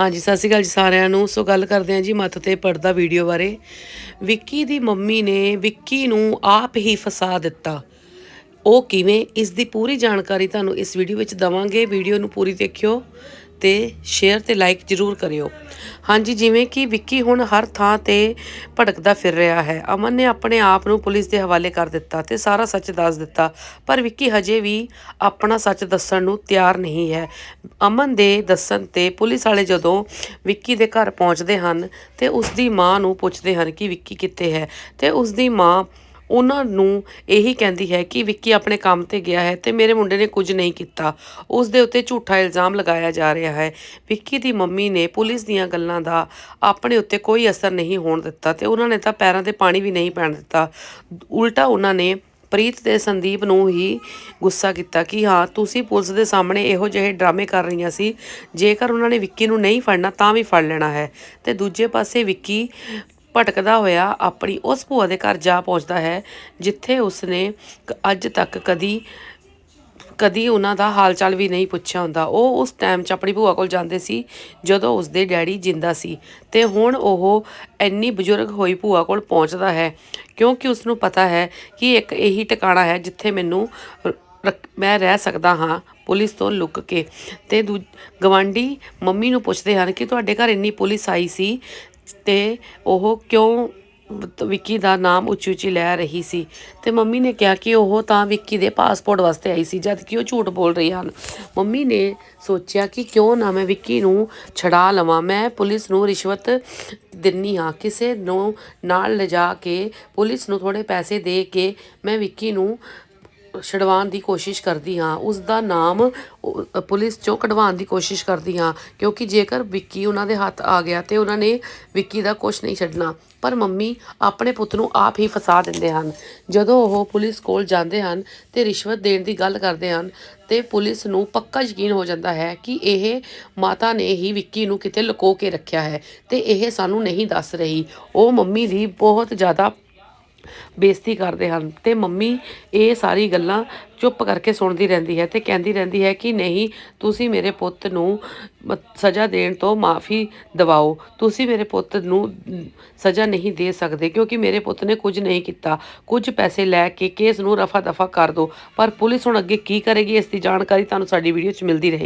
ਹਾਂਜੀ, ਸਤਿ ਸ਼੍ਰੀ ਅਕਾਲ ਜੀ ਸਾਰਿਆਂ ਨੂੰ। ਸੋ ਗੱਲ ਕਰਦੇ ਹਾਂ ਜੀ ਮੱਤ ਤੇ ਪਰਦਾ ਵੀਡੀਓ ਬਾਰੇ। ਵਿੱਕੀ ਦੀ ਮੰਮੀ ਨੇ ਵਿੱਕੀ ਨੂੰ ਆਪ ਹੀ ਫਸਾ ਦਿੱਤਾ। ਉਹ ਕਿਵੇਂ? ਇਸ ਦੀ ਪੂਰੀ ਜਾਣਕਾਰੀ ਤੁਹਾਨੂੰ ਇਸ ਵੀਡੀਓ ਵਿੱਚ ਦਵਾਂਗੇ। ਵੀਡੀਓ ਨੂੰ ਪੂਰੀ ਦੇਖਿਓ। ਤੇ ਸ਼ੇਅਰ ਤੇ ਲਾਈਕ ਜ਼ਰੂਰ ਕਰਿਓ। ਹਾਂਜੀ, ਜਿਵੇਂ ਕਿ ਵਿੱਕੀ ਹੁਣ ਹਰ ਥਾਂ ਤੇ ਭਟਕਦਾ ਫਿਰ ਰਿਹਾ ਹੈ। ਅਮਨ ਨੇ ਆਪਣੇ ਆਪ ਨੂੰ ਪੁਲਿਸ ਦੇ ਹਵਾਲੇ ਕਰ ਦਿੱਤਾ ਤੇ ਸਾਰਾ ਸੱਚ ਦੱਸ ਦਿੱਤਾ, ਪਰ ਵਿੱਕੀ ਹਜੇ ਵੀ ਆਪਣਾ ਸੱਚ ਦੱਸਣ ਨੂੰ ਤਿਆਰ ਨਹੀਂ ਹੈ। ਅਮਨ ਦੇ ਦੱਸਣ ਤੇ ਪੁਲਿਸ ਵਾਲੇ ਜਦੋਂ ਵਿੱਕੀ ਦੇ ਘਰ ਪਹੁੰਚਦੇ ਹਨ ਤੇ ਉਸ ਦੀ ਮਾਂ ਨੂੰ ਪੁੱਛਦੇ ਹਨ ਕਿ ਵਿੱਕੀ ਕਿੱਥੇ ਹੈ ਤੇ ਉਸ ਦੀ ਮਾਂ ਉਹਨਾਂ ਨੂੰ ਇਹੀ ਕਹਿੰਦੀ ਹੈ ਕਿ ਵਿੱਕੀ ਆਪਣੇ ਕੰਮ ਤੇ ਗਿਆ ਹੈ ਤੇ ਮੇਰੇ ਮੁੰਡੇ ਨੇ ਕੁਝ ਨਹੀਂ ਕੀਤਾ। ਉਸ ਦੇ ਉੱਤੇ ਝੂਠਾ ਇਲਜ਼ਾਮ ਲਗਾਇਆ ਜਾ ਰਿਹਾ ਹੈ। ਵਿੱਕੀ ਦੀ ਮੰਮੀ ਨੇ ਪੁਲਿਸ ਦੀਆਂ ਗੱਲਾਂ ਦਾ ਆਪਣੇ ਉੱਤੇ ਕੋਈ ਅਸਰ ਨਹੀਂ ਹੋਣ ਦਿੱਤਾ ਤੇ ਉਹਨਾਂ ਨੇ ਤਾਂ ਪੈਰਾਂ ਤੇ ਪਾਣੀ ਵੀ ਨਹੀਂ ਪੈਣ ਦਿੱਤਾ। ਉਲਟਾ ਉਹਨਾਂ ਨੇ ਪ੍ਰੀਤ ਤੇ ਸੰਦੀਪ ਨੂੰ ਹੀ ਗੁੱਸਾ ਕੀਤਾ ਕਿ ਹਾਂ, ਤੁਸੀਂ ਪੁਲਿਸ ਦੇ ਸਾਹਮਣੇ ਇਹੋ ਜਿਹੇ ਡਰਾਮੇ ਕਰ ਰਹੀਆਂ ਸੀ। ਜੇਕਰ ਉਹਨਾਂ ਨੇ ਵਿੱਕੀ ਨੂੰ ਨਹੀਂ ਫੜਨਾ ਤਾਂ ਵੀ ਫੜ ਲੈਣਾ ਹੈ। ਤੇ ਦੂਜੇ ਪਾਸੇ ਵਿੱਕੀ ਭਟਕਦਾ ਹੋਇਆ ਆਪਣੀ ਉਸ ਭੂਆ ਦੇ ਘਰ ਜਾ ਪਹੁੰਚਦਾ ਹੈ, ਜਿੱਥੇ ਉਸਨੇ ਅੱਜ ਤੱਕ ਕਦੀ ਕਦੀ ਉਹਨਾਂ ਦਾ ਹਾਲ ਚਾਲ ਵੀ ਨਹੀਂ ਪੁੱਛਿਆ ਹੁੰਦਾ। ਉਹ ਉਸ ਟਾਈਮ 'ਚ ਆਪਣੀ ਭੂਆ ਕੋਲ ਜਾਂਦੇ ਸੀ, ਜਦੋਂ ਉਸਦੇ ਡੈਡੀ ਜਿੰਦਾ ਸੀ ਤੇ ਹੁਣ ਉਹ ਇੰਨੀ ਬਜ਼ੁਰਗ ਹੋਈ ਭੂਆ ਕੋਲ ਪਹੁੰਚਦਾ ਹੈ, ਕਿਉਂਕਿ ਉਸ ਨੂੰ ਪਤਾ ਹੈ ਕਿ ਇੱਕ ਇਹੀ ਟਿਕਾਣਾ ਹੈ ਜਿੱਥੇ ਮੈਨੂੰ ਮੈਂ ਰਹਿ ਸਕਦਾ ਹਾਂ ਪੁਲਿਸ ਤੋਂ ਲੁੱਕ ਕੇ। ਤੇ ਦੂ, ਗਵਾਂਢੀ ਮੰਮੀ ਨੂੰ ਪੁੱਛਦੇ ਹਨ ਕਿ ਤੁਹਾਡੇ ਘਰ ਇੰਨੀ ਪੁਲਿਸ ਆਈ ਸੀ ਤੇ ਉਹ ਕਿਉਂ ਵਿੱਕੀ ਦਾ ਨਾਮ ਉੱਚੀ ਉੱਚੀ ਲੈ ਰਹੀ ਸੀ। ਤੇ ਮੰਮੀ ਨੇ ਕਿਹਾ ਕਿ ਉਹ ਤਾਂ ਵਿੱਕੀ ਦੇ ਪਾਸਪੋਰਟ ਵਾਸਤੇ ਆਈ ਸੀ, ਜਦ ਕਿ ਉਹ ਝੂਠ ਬੋਲ ਰਹੀ ਹਨ। ਮੰਮੀ ਨੇ ਸੋਚਿਆ ਕਿ ਕਿਉਂ ਨਾ ਮੈਂ ਵਿੱਕੀ ਨੂੰ ਛਡਾ ਲਵਾਂ। ਮੈਂ ਪੁਲਿਸ ਨੂੰ ਰਿਸ਼ਵਤ ਦਿੰਨੀ ਹਾਂ, ਕਿਸੇ ਨੂੰ ਨਾਲ ਲਿਜਾ ਕੇ ਪੁਲਿਸ ਨੂੰ ਥੋੜੇ ਪੈਸੇ ਦੇ ਕੇ ਮੈਂ ਵਿੱਕੀ ਨੂੰ ਛਡਵਾਉਣ ਦੀ ਕੋਸ਼ਿਸ਼ ਕਰਦੀ ਹਾਂ ਉਸ ਦਾ ਨਾਮ ਪੁਲਿਸ ਚੋਂ ਕਢਵਾਉਣ ਦੀ ਕੋਸ਼ਿਸ਼ ਕਰਦੀ ਹਾਂ, ਕਿਉਂਕਿ ਜੇਕਰ ਵਿੱਕੀ ਉਹਨਾਂ ਦੇ ਹੱਥ ਆ ਗਿਆ ਤੇ ਉਹਨਾਂ ਨੇ ਵਿੱਕੀ ਦਾ ਕੁਝ ਨਹੀਂ ਛੱਡਣਾ, ਪਰ ਮੰਮੀ ਆਪਣੇ ਪੁੱਤ ਨੂੰ ਆਪ ਹੀ ਫਸਾ ਦਿੰਦੇ ਹਨ। ਜਦੋਂ ਉਹ ਪੁਲਿਸ ਕੋਲ ਜਾਂਦੇ ਹਨ ਤੇ ਰਿਸ਼ਵਤ ਦੇਣ ਦੀ ਗੱਲ ਕਰਦੇ ਹਨ, ਤੇ ਪੁਲਿਸ ਨੂੰ ਪੱਕਾ ਯਕੀਨ ਹੋ ਜਾਂਦਾ ਹੈ ਕਿ ਇਹ ਮਾਤਾ ਨੇ ਹੀ ਵਿੱਕੀ ਨੂੰ ਕਿਤੇ ਲੁਕੋ ਕੇ ਰੱਖਿਆ ਹੈ, ਤੇ ਇਹ ਸਾਨੂੰ ਨਹੀਂ ਦੱਸ ਰਹੀ। ਉਹ ਮੰਮੀ ਦੀ ਬਹੁਤ ਜ਼ਿਆਦਾ ਬੇਇੱਜ਼ਤੀ ਕਰਦੇ ਹਨ ਤੇ ਮੰਮੀ ਇਹ ਸਾਰੀ ਗੱਲਾਂ ਚੁੱਪ ਕਰਕੇ ਸੁਣਦੀ ਰਹਿੰਦੀ ਹੈ ਤੇ ਕਹਿੰਦੀ ਰਹਿੰਦੀ ਹੈ ਕਿ ਨਹੀਂ, ਤੁਸੀਂ ਮੇਰੇ ਪੁੱਤ ਨੂੰ ਮ- ਸਜ਼ਾ ਦੇਣ ਤੋਂ ਮਾਫੀ ਦਿਵਾਓ। ਤੁਸੀਂ ਮੇਰੇ ਪੁੱਤ ਨੂੰ ਸਜ਼ਾ ਨਹੀਂ ਦੇ ਸਕਦੇ ਕਿਉਂਕਿ ਮੇਰੇ ਪੁੱਤ ਨੇ ਕੁਝ ਨਹੀਂ ਕੀਤਾ। ਕੁਝ ਪੈਸੇ ਲੈ ਕੇ ਕੇਸ ਨੂੰ ਰਫਾ ਦਫਾ ਕਰ ਦਿਓ ਪਰ ਪੁਲਿਸ ਹੁਣ ਅੱਗੇ ਕੀ ਕਰੇਗੀ, ਇਸ ਦੀ ਜਾਣਕਾਰੀ ਤੁਹਾਨੂੰ ਸਾਡੀ ਵੀਡੀਓ 'ਚ ਮਿਲਦੀ ਰਹੇਗੀ।